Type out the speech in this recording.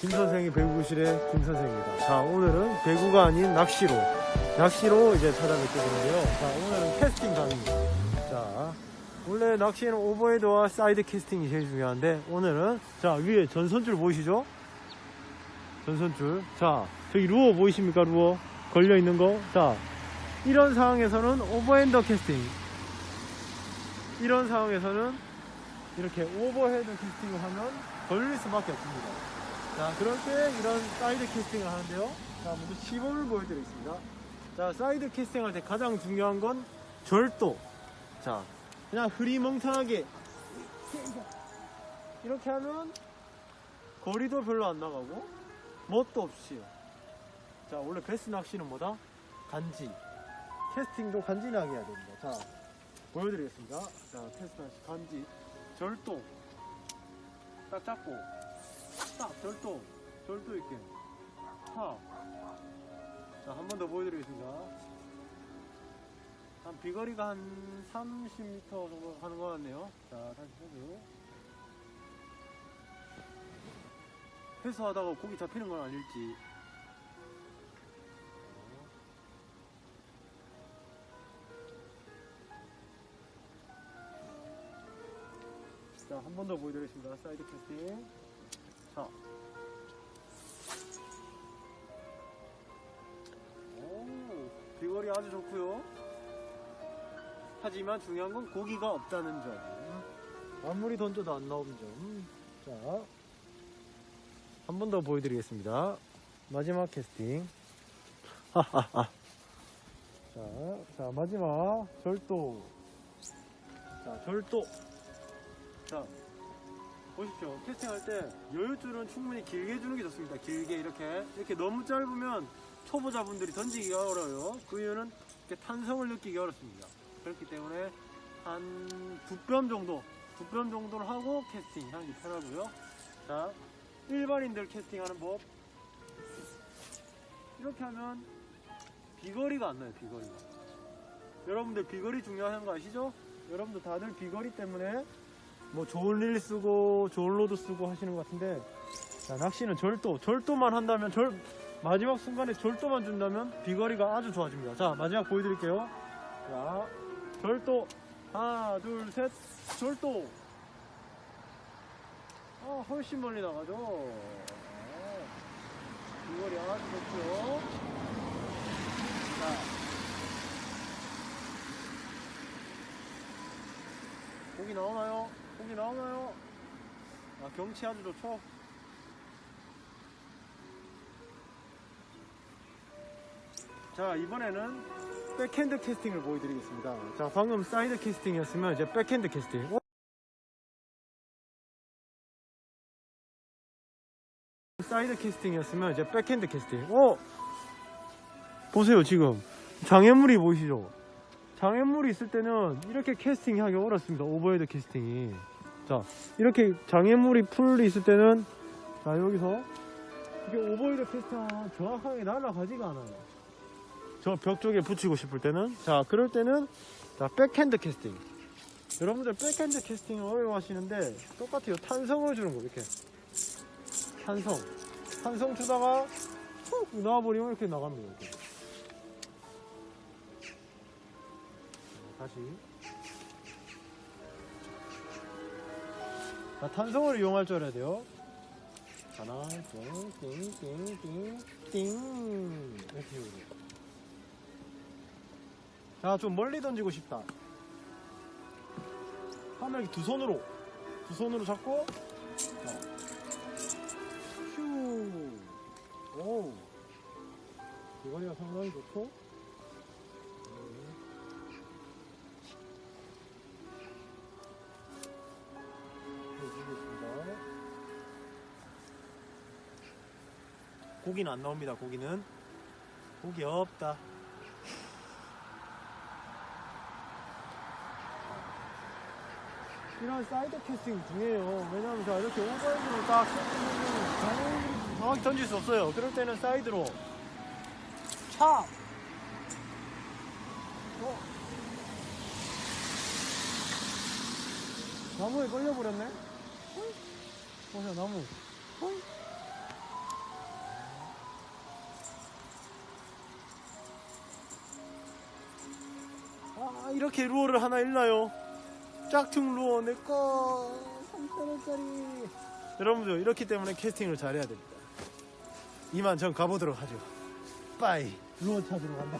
김 선생이 배구실의 김 선생입니다. 자, 오늘은 배구가 아닌 낚시로, 낚시로 이제 찾아뵙게 되는데요. 자, 오늘은 캐스팅 강의입니다. 자, 원래 낚시에는 오버헤드와 사이드 캐스팅이 제일 중요한데, 오늘은, 자, 위에 전선줄 보이시죠? 전선줄. 자, 저기 루어 보이십니까, 루어? 걸려있는 거? 자, 이런 상황에서는 오버핸더 캐스팅. 이런 상황에서는 이렇게 오버헤드 캐스팅을 하면 걸릴 수밖에 없습니다. 자, 그럴 때 이런 사이드 캐스팅을 하는데요. 자, 먼저 시범을 보여드리겠습니다. 자, 사이드 캐스팅 할 때 가장 중요한 건 절도. 자, 그냥 흐리멍텅하게 이렇게 하면 거리도 별로 안 나가고 멋도 없이요. 자, 원래 베스 낚시는 뭐다? 간지. 캐스팅도 간지나게 해야 됩니다. 자, 보여드리겠습니다. 자, 테스트 낚시 간지. 절도. 딱 잡고. 딱, 절도. 절도 있게. 탁. 자, 한 번 더 보여드리겠습니다. 한 비거리가 한 30m 정도 가는 것 같네요. 자, 다시 해주. 회수하다가 고기 잡히는 건 아닐지. 자, 한 번 더 보여드리겠습니다. 사이드 캐스팅. 자. 오, 비거리 아주 좋고요. 하지만 중요한 건 고기가 없다는 점. 아무리 던져도 안 나오는 점. 자, 한 번 더 보여드리겠습니다. 마지막 캐스팅. 자, 자, 마지막 절도. 자, 절도. 자, 보십시오. 캐스팅할 때 여유줄은 충분히 길게 주는 게 좋습니다. 길게 이렇게. 이렇게 너무 짧으면 초보자분들이 던지기가 어려워요. 그 이유는 탄성을 느끼기 어렵습니다. 그렇기 때문에 한 두 뼘 정도, 두 뼘 정도를 하고 캐스팅 하는 게 편하고요. 자, 일반인들 캐스팅하는 법. 이렇게 하면 비거리가 안 나요, 비거리가. 여러분들 비거리 중요한 거 아시죠? 여러분들 다들 비거리 때문에 뭐 좋은 릴 쓰고 좋은 로드 쓰고 하시는 것 같은데 자, 낚시는 절도 절도만 한다면 절 마지막 순간에 절도만 준다면 비거리가 아주 좋아집니다. 자 마지막 보여드릴게요. 자 절도. 하나 둘 셋. 절도. 아 훨씬 멀리 나가죠? 아, 비거리 아주 좋죠? 자. 고기 나오나요? 고기 나오나요? 아, 경치 아주 좋죠? 자, 이번에는 백핸드 캐스팅을 보여드리겠습니다. 자, 방금 사이드 캐스팅이었으면 이제 백핸드 캐스팅. 어? 사이드 캐스팅이었으면 이제 백핸드 캐스팅. 어? 보세요, 지금. 장애물이 보이시죠? 장애물이 있을 때는 이렇게 캐스팅이 하기 어렵습니다. 오버헤드 캐스팅이. 자, 이렇게 장애물이 풀이 있을 때는 자, 여기서 이게 오버헤드 캐스팅하면 정확하게 날아가지가 않아요. 저 벽 쪽에 붙이고 싶을 때는 자, 그럴 때는 자, 백핸드 캐스팅. 여러분들 백핸드 캐스팅 어려워하시는데 똑같아요. 탄성을 주는 거 이렇게. 탄성. 탄성 주다가 훅 나와버리면 이렇게 나갑니다. 이렇게. 다시. 자, 탄성을 이용할 줄 알아야 돼요. 하나 띵띵띵띵띵. 이렇게 해요. 자좀 멀리 던지고 싶다. 하면 이렇게 두 손으로 두 손으로 잡고. 자, 휴 오. 이거리가 상당히 좋고 고기는 안 나옵니다. 고기는 고기 없다. 이런 사이드 캐스팅 중요해요. 왜냐하면 자 이렇게 오버핸드로 딱 캐스팅하면 정확히 던질 수 없어요. 그럴 때는 사이드로 차. 어? 나무에 걸려버렸네? 보세요 나무 이렇게 루어를 하나 잃나요? 짝퉁 루어 내꺼 3천원짜리 여러분들 이렇기 때문에 캐스팅을 잘해야 됩니다. 이만 전 가보도록 하죠. 빠이. 루어 찾으러 간다